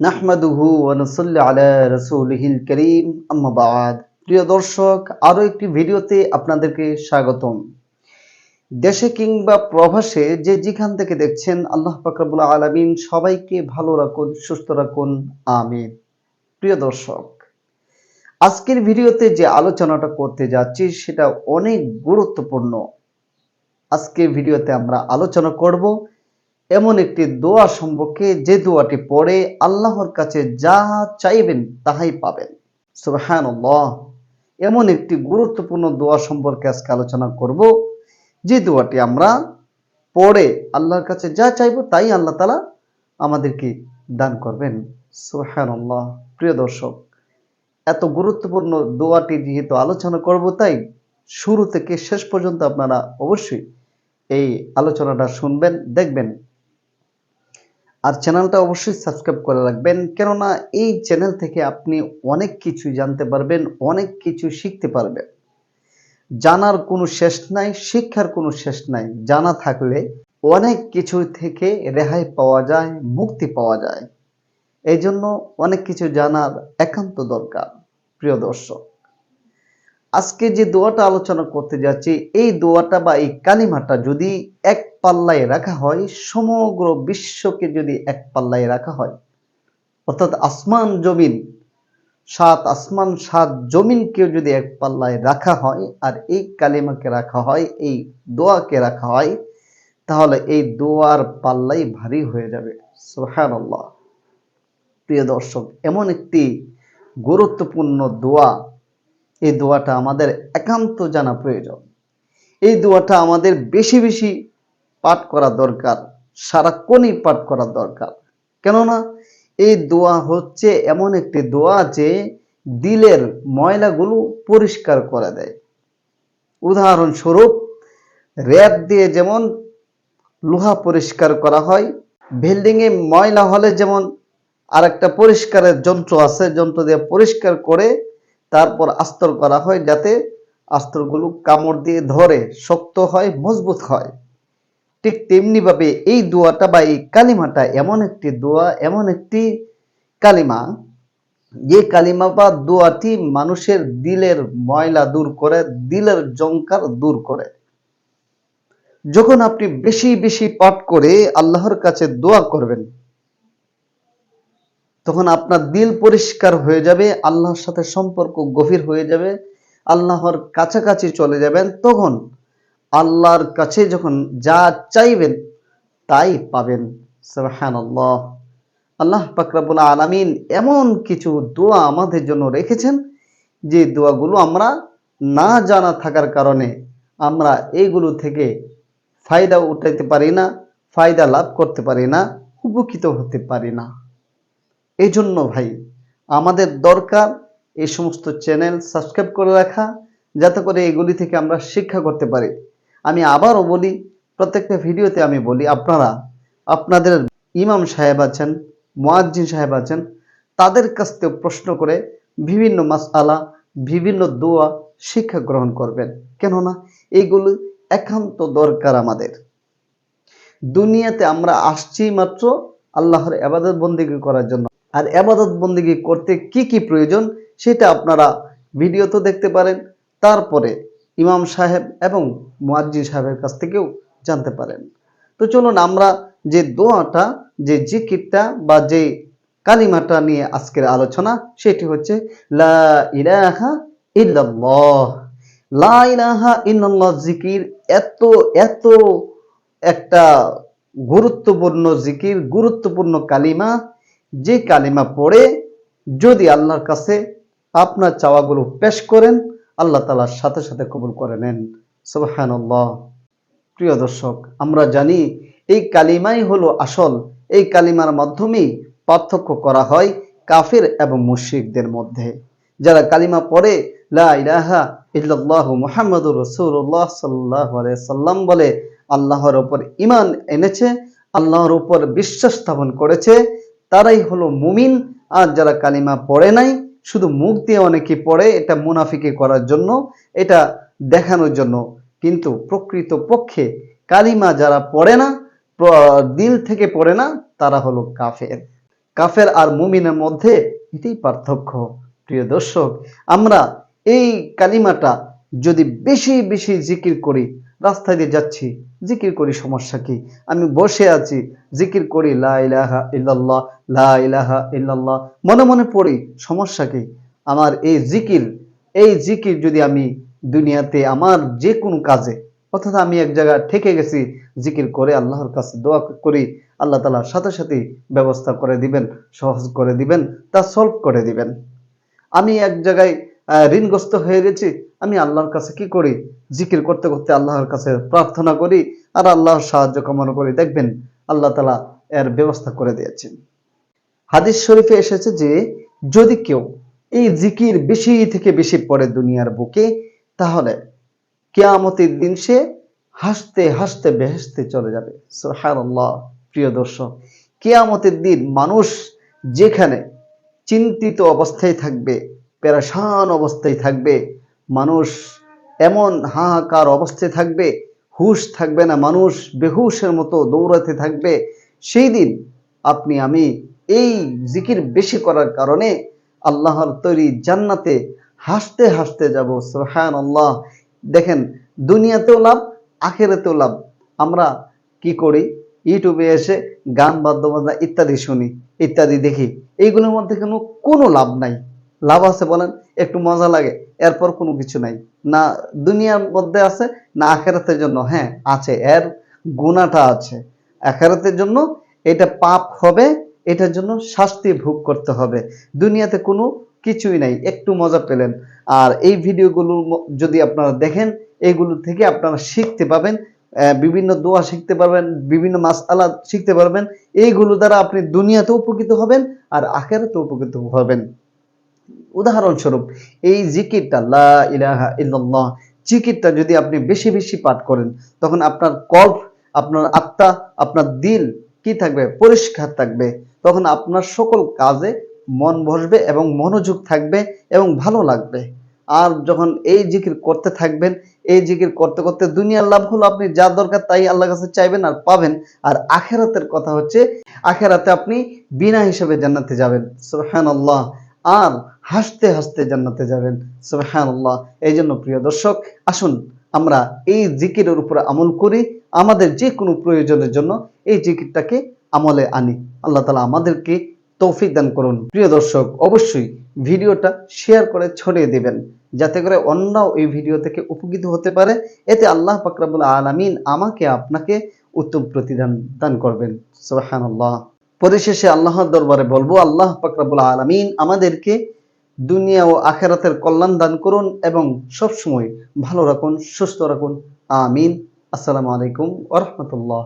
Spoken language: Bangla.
নাহমাদুহু ওয়ানুসল্লি আলা রসুলহিল করিম আম্মাবাদ প্রিয় দর্শক, আরও একটি ভিডিওতে আপনাদেরকে স্বাগতম। দেশে কিংবা প্রবাসে যে যেখান থেকে দেখছেন, আল্লাহ পাকরাবুল আলমিন সবাইকে ভালো রাখুন, সুস্থ রাখুন, আমিন। প্রিয় দর্শক, আজকের ভিডিওতে যে আলোচনাটা করতে যাচ্ছি, সেটা অনেক গুরুত্বপূর্ণ। আজকের ভিডিওতে আমরা আলোচনা করব এমন একটি দোয়া সম্পর্কে যে দোয়াটি পড়ে আল্লাহর কাছে যা চাইবেন তাহাই পাবেন। সুবহানাল্লাহ। এমন একটি গুরুত্বপূর্ণ দোয়া সম্পর্কে আজকে আলোচনা করব। যে দোয়াটি আমরা পড়ে আল্লাহর কাছে যা চাইব তাই আল্লাহ তালা আমাদেরকে দান করবেন। সুবহানাল্লাহ। প্রিয় দর্শক, এত গুরুত্বপূর্ণ দোয়াটি যেহেতু আলোচনা করব, তাই শুরু থেকে শেষ পর্যন্ত আপনারা অবশ্যই এই আলোচনাটা শুনবেন, দেখবেন আর চ্যানেলটা অবশ্যই সাবস্ক্রাইব করে রাখবেন। কেননা এই চ্যানেল থেকে আপনি অনেক কিছু জানতে পারবেন, অনেক কিছু শিখতে পারবেন। জানার কোনো শেষ নাই, শিক্ষার কোনো শেষ নাই। জানা থাকলে অনেক কিছু থেকে রেহাই পাওয়া যায়, মুক্তি পাওয়া যায়। এই জন্য অনেক কিছু জানার একান্ত দরকার, প্রিয় দর্শক। আজকে যে দোয়াটা আলোচনা করতে যাচ্ছি, এই দোয়াটা বা এই কালিমাটা যদি এক পাল্লায় রাখা হয়, সমগ্র বিশ্বকে যদি এক পাল্লায় রাখা হয়, অর্থাৎ আসমান জমিন, সাত আসমান, সাত জমিনকে যদি এক পাল্লায় রাখা হয়, আর এই কালিমাকে রাখা হয়, এই দোয়াকে রাখা হয়, তাহলে এই দোয়ার পাল্লাই ভারী হয়ে যাবে। সোহান প্রিয় দর্শক, এমন একটি গুরুত্বপূর্ণ দোয়া এই দোয়াটা আমাদের একান্ত জানা প্রয়োজন। এই দোয়াটা আমাদের বেশি বেশি পাঠ করা দরকার, সারাক্ষণই পাঠ করা দরকার। কেননা এই দোয়া হচ্ছে এমন একটি দোয়া যে দিলের ময়লাগুলো পরিষ্কার করে দেয়। উদাহরণস্বরূপ, র্যাপ দিয়ে যেমন লোহা পরিষ্কার করা হয় বিল্ডিংয়ে ময়লা হলে যেমন আরেকটা পরিষ্কারের যন্ত্র আছে, যন্ত্র দিয়ে পরিষ্কার করে তারপর আস্তর করা হয় যাতে আস্তরগুলো কামড় দিয়ে ধরে, শক্ত হয়, মজবুত হয়। ঠিক তেমনিভাবে এই দোয়াটা বা এই কালিমাটা এমন একটি দোয়া, এমন একটি কালিমা। যে কালিমা বা দোয়াটি মানুষের দিলের ময়লা দূর করে, দিলের জঙ্কার দূর করে। যখন আপনি বেশি বেশি পাঠ করে আল্লাহর কাছে দোয়া করবেন তখন আপনার দিল পরিষ্কার হয়ে যাবে, আল্লাহর সাথে সম্পর্ক গভীর হয়ে যাবে, আল্লাহর কাছাকাছি চলে যাবেন, তখন আল্লাহর কাছে যখন যা চাইবেন তাই পাবেন। হ্যাঁ আল্লাহ পাকরাবুল আলামিন এমন কিছু দোয়া আমাদের জন্য রেখেছেন, যে দোয়াগুলো আমরা না জানা থাকার কারণে আমরা এইগুলো থেকে ফায়দা উঠাইতে পারি না, ফায়দা লাভ করতে পারি না, উপকৃত হতে পারি না। এই জন্য ভাই, আমাদের দরকার এই সমস্ত চ্যানেল সাবস্ক্রাইব করে রাখা, যাতে করে এগুলি থেকে আমরা শিক্ষা করতে পারি। আমি আবারও বলি, প্রত্যেকটা ভিডিওতে আমি বলি, আপনারা, আপনাদের ইমাম সাহেব আছেন, মোয়াজ্জিন সাহেব আছেন, তাদের কাছ থেকে প্রশ্ন করে বিভিন্ন মাসআলা, বিভিন্ন দোয়া শিক্ষা গ্রহণ করবেন। কেননা এইগুলো একান্ত দরকার আমাদের। দুনিয়াতে আমরা আসছি মাত্র আল্লাহর আবাদত বন্দিগি করার জন্য। আর আবাদত বন্দিগি করতে কি কি প্রয়োজন সেটা আপনারা ভিডিও তো দেখতে পারেন। তারপরে ইমাম সাহেব এবং মুয়াজ্জিন সাহেবের কাছ থেকেও জানতে পারেন। তো চলুন আমরা যে দোয়াটা, যে জিকিরটা বা যে কালিমাটা নিয়ে আজকের আলোচনা, সেটি হচ্ছে লা ইলাহা ইল্লাল্লাহ। লা ইলাহা ইল্লাল্লাহ জিকির এত এত একটা গুরুত্বপূর্ণ জিকির, গুরুত্বপূর্ণ কালিমা যে কালিমা পড়ে যদি আল্লাহর কাছে আপনার চাওয়াগুলো পেশ করেন, আল্লাহ তালার সাথে সাথে কবুল করে নেন। সুবাহান প্রিয় দর্শক, আমরা জানি এই কালিমাই হলো আসল। এই কালিমার মাধ্যমেই পার্থক্য করা হয় কাফির এবং মুশ্রিকদের মধ্যে। যারা কালিমা পড়ে, লা ইলাহা ইল্লাল্লাহ মুহাম্মাদুর রাসূলুল্লাহ সাল্লাল্লাহু আলাইহি সাল্লাম বলে, আল্লাহর উপর ঈমান এনেছে, আল্লাহর উপর বিশ্বাস স্থাপন করেছে তারাই হলো মুমিন। আর যারা কালিমা পড়ে নাই, শুধু মুখ দিয়ে অনেকে পড়ে, এটা মুনাফিকে করার জন্য, এটা দেখানোর জন্য। কিন্তু প্রকৃত পক্ষে কালিমা যারা পড়ে না দিল থেকে পড়ে না, তারা হলো কাফের। কাফের আর মুমিনের মধ্যে এটাই পার্থক্য। প্রিয় দর্শক, আমরা এই কালিমাটা যদি বেশি বেশি জিকির করি, রাস্তায় দিয়ে যাচ্ছি, জিকির করি সমস্যা কি? আমি বসে আছি, জিকির করি, লা ইলাহা ইল্লাল্লাহ, লা ইলাহা ইল্লাল্লাহ। মনে মনে পড়ি, সমস্যা কি? আমার এই জিকির এই জিকির যদি আমি দুনিয়াতে আমার যে কোনো কাজে, অর্থাৎ আমি এক জায়গায় ঠেকে গেছি, জিকির করে আল্লাহর কাছে দোয়া করি, আল্লাহ তালা সাথে সাথেই ব্যবস্থা করে দিবেন, সহজ করে দিবেন, তা সলভ করে দিবেন। আমি এক জায়গায় ঋণগ্রস্ত হয়ে গেছি আমি আল্লাহর কাছে কি করি? জিকির করতে করতে আল্লাহর কাছে প্রার্থনা করি আর আল্লাহর সাহায্য কামনা করি। দেখবেন আল্লাহ তালা এর ব্যবস্থা করে দিয়েছেন। হাদিস শরীফে এসেছে যে, যদি কেউ এই জিকির বেশি থেকে বেশি পড়ে দুনিয়ার বুকে, তাহলে কেয়ামতের দিন সে হাসতে হাসতে বেহেসতে চলে যাবে। প্রিয় দর্শক, কেয়ামতের দিন মানুষ যেখানে চিন্তিত অবস্থায় থাকবে, পেরেশান অবস্থায় থাকবে মানুষ এমন হাহাকার অবস্থায় থাকবে, হুশ থাকবে না, মানুষ বেহুশের মতো দৌড়াতে থাকবে। সেই দিন আপনি, আমি এই জিকির বেশি করার কারণে আল্লাহর তৈরি জান্নাতে হাসতে হাসতে যাব। সোহান আল্লাহ দেখেন, দুনিয়াতেও লাভ, আখেরাতেও লাভ। আমরা কি করি? ইউটিউবে এসে গান, বাদ্যবাজনা ইত্যাদি শুনি, ইত্যাদি দেখি। এইগুলোর মধ্যে কোনো কোনো লাভ নাই। লাভ আছে বলেন, একটু মজা লাগে, এরপর কোনো কিছু নাই। না দুনিয়ার মধ্যে আছে, না আখেরাতের জন্য। হ্যাঁ আছে, এর গুণাটা আছে। আখেরাতের জন্য এটা পাপ হবে, এটার জন্য শাস্তি ভোগ করতে হবে। দুনিয়াতে কোনো কিছুই নাই, একটু মজা পেলেন। আর এই ভিডিওগুলো যদি আপনারা দেখেন এইগুলো থেকে আপনারা শিখতে পাবেন বিভিন্ন দোয়া শিখতে পারবেন, বিভিন্ন মাসআলা শিখতে পারবেন। এইগুলো দ্বারা আপনি দুনিয়াতে উপকৃত হবেন, আর আখেরাতে উপকৃত হবেন। উদাহরণস্বরূপ, এই জিকিরটা, লা ইলাহা ইল্লাল্লাহ জিকিরটা যদি আপনি বেশি বেশি পাঠ করেন, তখন আপনার কল্প, আপনার আত্মা, আপনার দিল কি থাকবে? পরিষ্কার থাকবে। তখন আপনার সকল কাজে মন বসবে এবং মনোযোগ থাকবে এবং ভালো লাগবে। আর যখন এই জিকির করতে থাকবেন, এই জিকির করতে করতে দুনিয়ার লাভ হলো আপনি যা দরকার তাই আল্লাহর কাছে চাইবেন আর পাবেন। আর আখেরাতের কথা হচ্ছে, আখেরাতে আপনি বিনা হিসেবে জান্নাতে যাবেন। সুবহানাল্লাহ। আর হাসতে হাসতে জান্নাতে যাবেন। সুবহানাল্লাহ। এই জন্য প্রিয় দর্শক, আসুন আমরা এই জিকিরের উপরে আমল করি। আমাদের যে কোনো প্রয়োজনের জন্য এই জিকিরটাকে আমলে আনি। আল্লাহ তালা আমাদেরকে তৌফিক দান করুন। প্রিয় দর্শক, অবশ্যই ভিডিওটা শেয়ার করে ছড়িয়ে দিবেন, যাতে করে অন্যরাও এই ভিডিও থেকে উপকৃত হতে পারে। এতে আল্লাহ পাকরাবুল আলামিন আমাকে, আপনাকে উত্তম প্রতিদান দান করবেন। সুবহানাল্লাহ। পরিশেষে আল্লাহর দরবারে বলব, আল্লাহ পাকরাবুল আলামিন আমাদেরকে দুনিয়া ও আখেরাতের কল্যাণ দান করুন এবং সবসময় ভালো রাখুন, সুস্থ রাখুন। আমিন। আসসালামু আলাইকুম ওরহমতুল্লাহ